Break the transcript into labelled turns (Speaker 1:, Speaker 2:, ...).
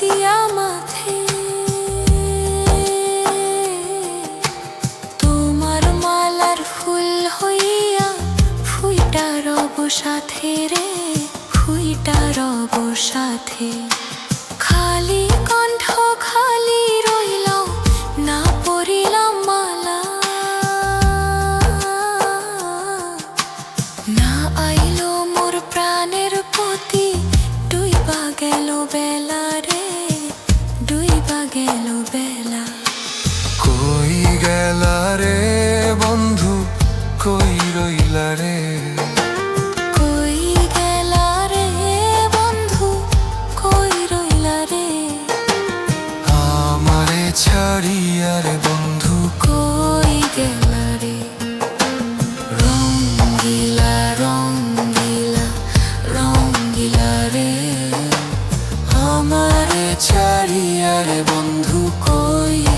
Speaker 1: দিয়া মাথে তোমার মালার ফুল ফুইটা রব ফুইটা রব সাথে কণ্ঠ খালি রইল, না পড়িলাম মালা। না আইলো মোর প্রাণের পতি তুই বা গেল বেলার রে ডুইবা গেল বেলা।
Speaker 2: কই গেলা রে বন্ধু? কই রইলা রে?
Speaker 1: কই গেলা রে বন্ধু? কই রইলা রে?
Speaker 2: আমারে ছাড়িয়া রে বন্ধু।
Speaker 1: কই
Speaker 2: আমারে ছাড়িয়া রে বন্ধু
Speaker 1: কই?